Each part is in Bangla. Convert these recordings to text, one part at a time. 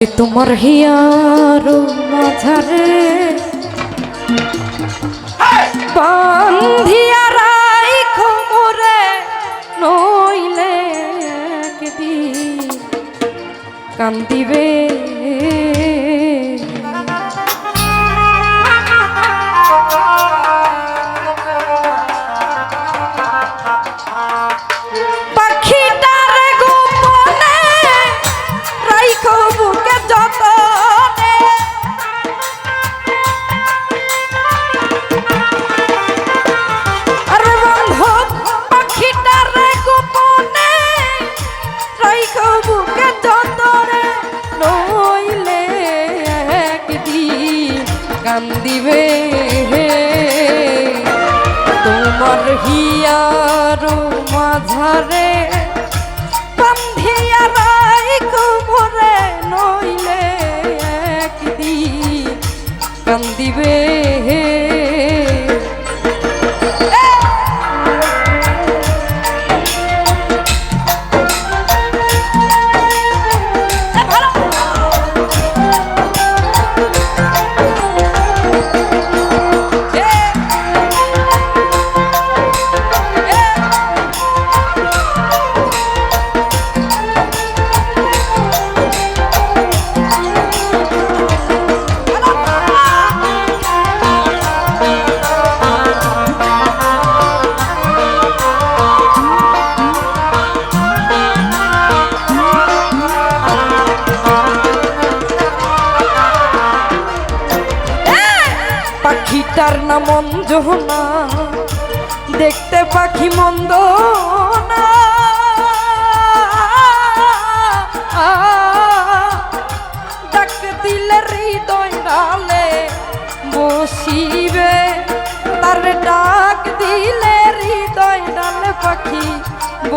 তোমার হিয়ার মাঝারে বান্ধিয়া রাইখো মোরে নইলে কান্দিবে।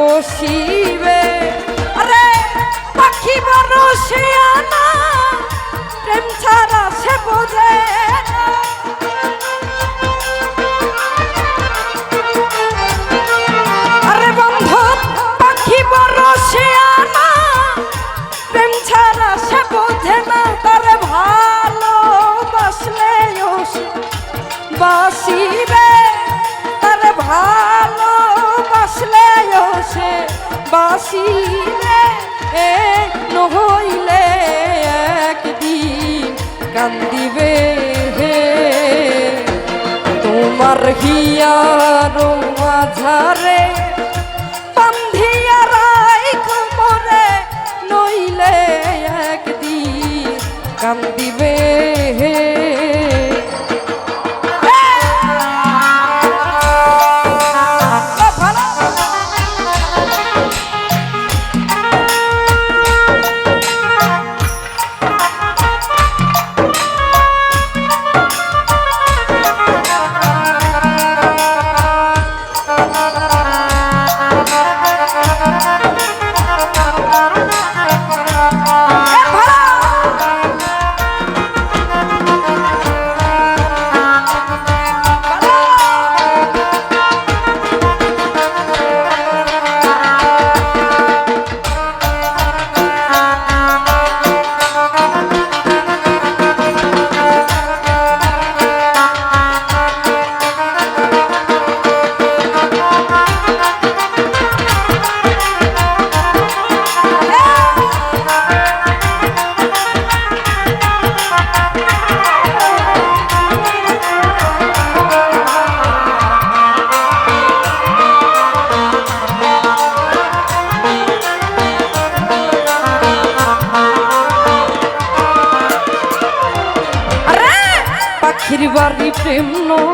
বসিবে। আরে পাখি বড় শিয়ানা প্রেম ছাড়া সে বোঝে কান্দিবে তোমার হিয়ার মাঝারে বান্ধিয়া রাইখো নইলে একদিন কান্দিবে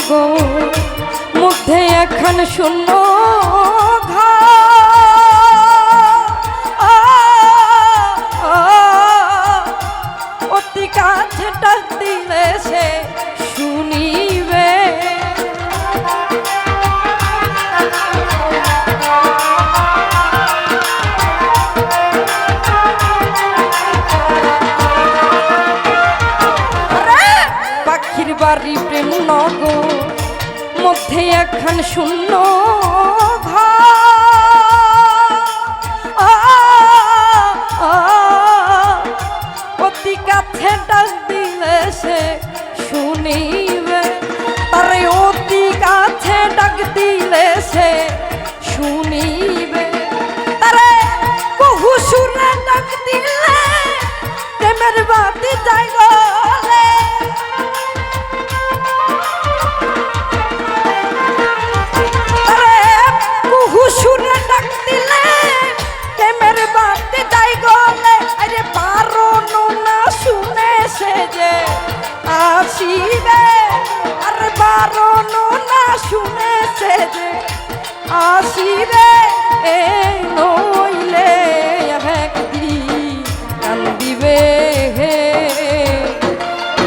গো। মধ্যে এখন শূন্য। সুন্দর যে আসিবে এ নইলে একদিন কান্দিবে হে।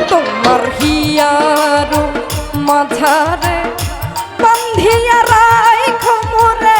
তোমার হিয়ার মাঝারে বান্ধিয়া রাই খমরে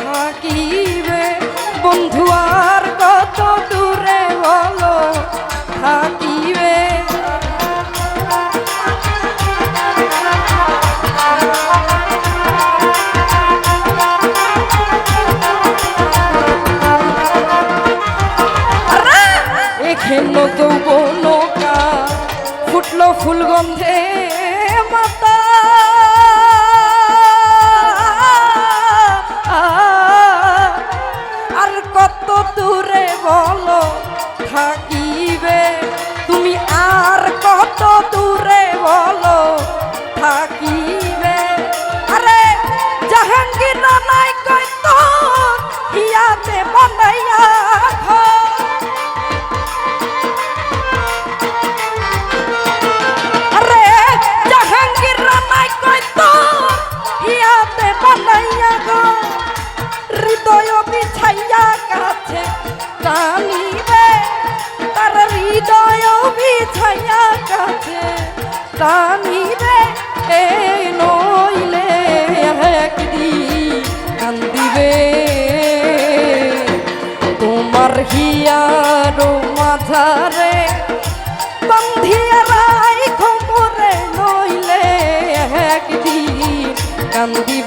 থাকিবে বন্ধুয়া আমার হিয়ার মাথারে বান্ধিয়া রায় খমরে নইলে একদিন কান্দি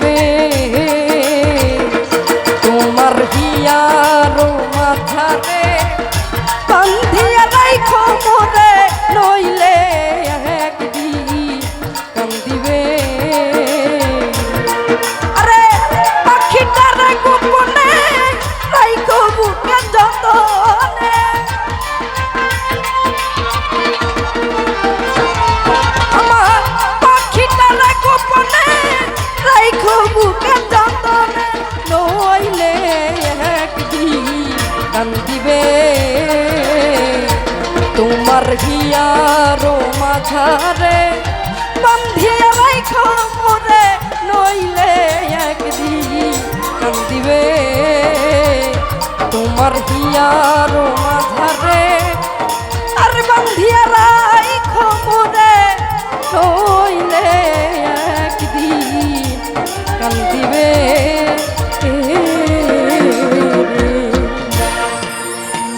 তোমার হিয়ার মাঝারে